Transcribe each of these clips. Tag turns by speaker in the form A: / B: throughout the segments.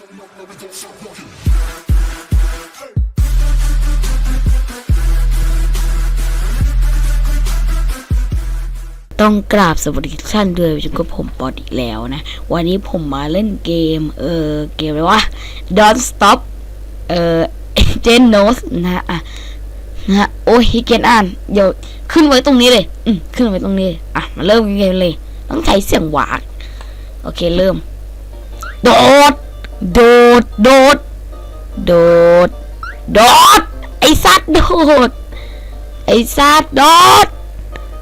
A: ต้องกราบสวัสดีทุกท่านด้วยจุกับผมปอดอีกแล้วนะ วันนี้ผมมาเล่นเกม เออเกมอะไรวะ Don't Stop เออเจนโนสนะฮะอะนะโอ้ยเกนอ่านเดี๋ยวขึ้นไว้ตรงนี้เลย อืมขึ้นไว้ตรงนี้ อะ มาเริ่มเกมเลย ต้องใช้เสียงหวานโอเคเริ่ม โดด โดด โดด โดด โดด ไอสัตว์โดด ไอสัตว์โดด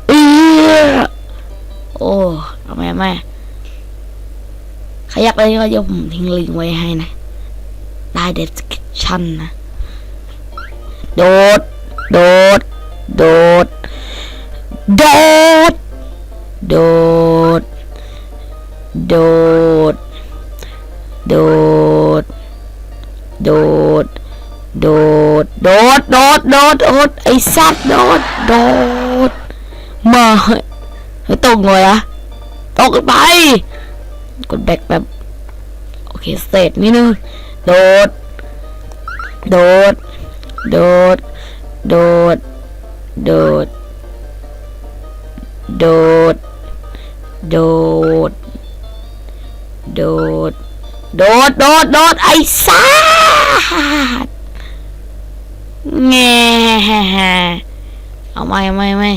A: เออโอ้เอาไหมเอาไหมขยักเลยก็เดี๋ยวผมทิ้งลิงก์ไว้ให้นะได้เดสคริปชั่นนะ โดด โดด โดด โดด โดด โดด โดด ดโดดโดดโดดไอ้สัตว์โดดโดดมาเฮ้ยเฮ้ยตกเลยอะตกไปกด แบกแบบโอเง่เอาไม่ไม่ไม่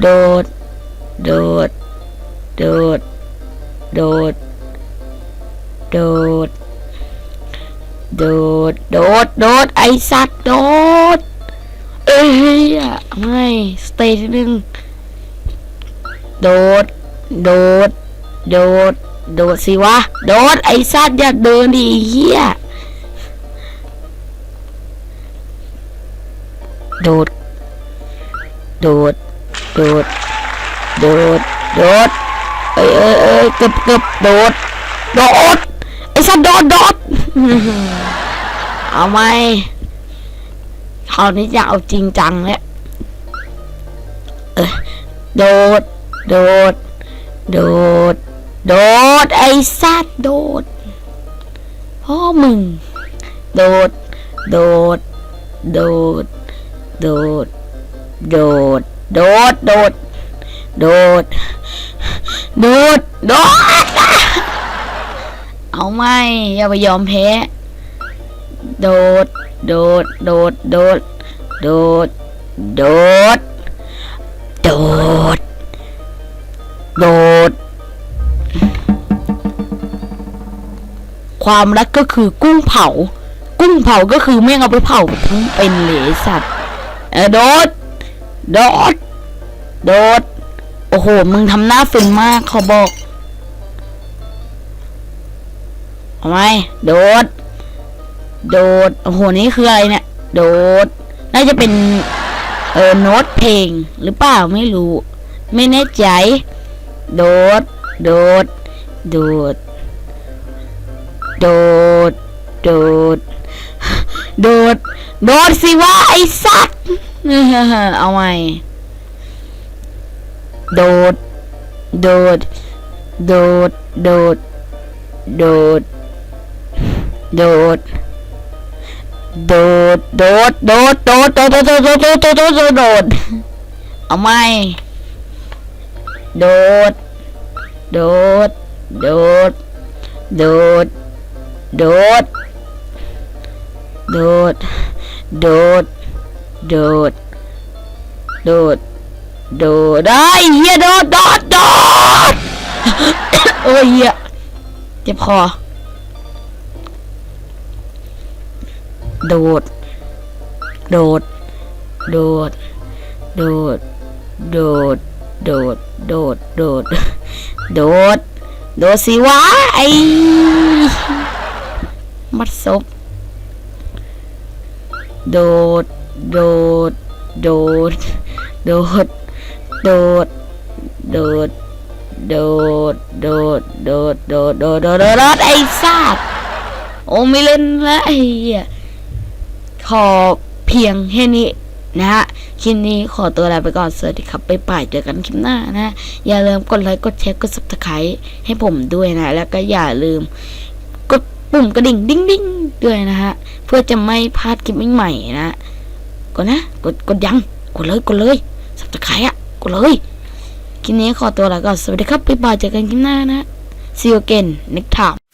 A: โดด โดด โดด โดด โดด โดด โดด โดด ไอสัตว์โดด เอ้ยไม่สเตย์ทีนึงโดด โดด โดด โดดสิวะ โดด ไอสัตว์อย่าเดินดิเฮีย ดดโดดโดดโดดโดดเอ้ยเอ้ยเอ้ยเกือบเกือบโดดโดดไอ้สัตว์โดดโดดเอาไหมคราวนี้จะเอาจริงจังแล้วเออโดด โดด โดด โดด ไอ้สัตว์โดดพ่อมึง โดด โดด โดด โดด โดด โดด โดด โดด โดด โดด เอาไม่ อย่าไปยอมแพ้ โดด โดด โดด โดด โดด โดด โดด โดด ความรักก็คือกุ้งเผา กุ้งเผาก็คือแม่งเอาไปเผาทั้งเป็นเลยไอ้สัตว์ เออโดด โดด โดด โอ้โห มึงทำหน้าฟินมากเขาบอกเอไหมโดด โดด โอ้โห นี่คืออะไรเนี่ย โดด น่าจะเป็น เออ โน้ตเพลง หรือเปล่า ไม่รู้ ไม่แน่ใจ โดด โดด โดด โดด โดด โดด โดดสิวะไอ้สัตว เอาไหมโดดโดด โดด โดด โดด โดด โดด โดด โดด โดด โดด โดด โดด โดด โดด โดด โดด โดด เอาไหมโดด โดด โดด โดด โดด โดด โดด โดด โดด โดดได้เฮียโดด โดด โดด โอ้ยเฮียเจ็บคอ โดด โดด โดด โดด โดด โดด โดด โดด โดด โดดสิวะไอมัดซบโดด โดดโดด โดด โดด โดด โดด โดด โดด โดด โดด โดด โดด โดด ไอ้สัตว์โอ้ไม่เล่นล้วไอ้เหี้ยขอเพียงแค่นี้นะฮะ คลิปนี้ขอตัวลาไปก่อน สวัสดีครับไปป่ายเจอกันคลิปหน้านะ อย่าลืมกดไลค์ กดแชร์ กด subscribe ให้ผมด้วยนะ แล้วก็อย่าลืม กดปุ่มกระดิ่ง ดิ้งดิ้งด้วยนะฮะ เพื่อจะไม่พลาดคลิปใหม่ๆนะ กดนะ กด กดยัง กดเลย กดเลยสับตะไคร้อะกดเลย คลิปนี้ขอตัวลาก่อน สวัสดีครับบ๊ายบายเจอกันคลิปหน้านะ see you again next time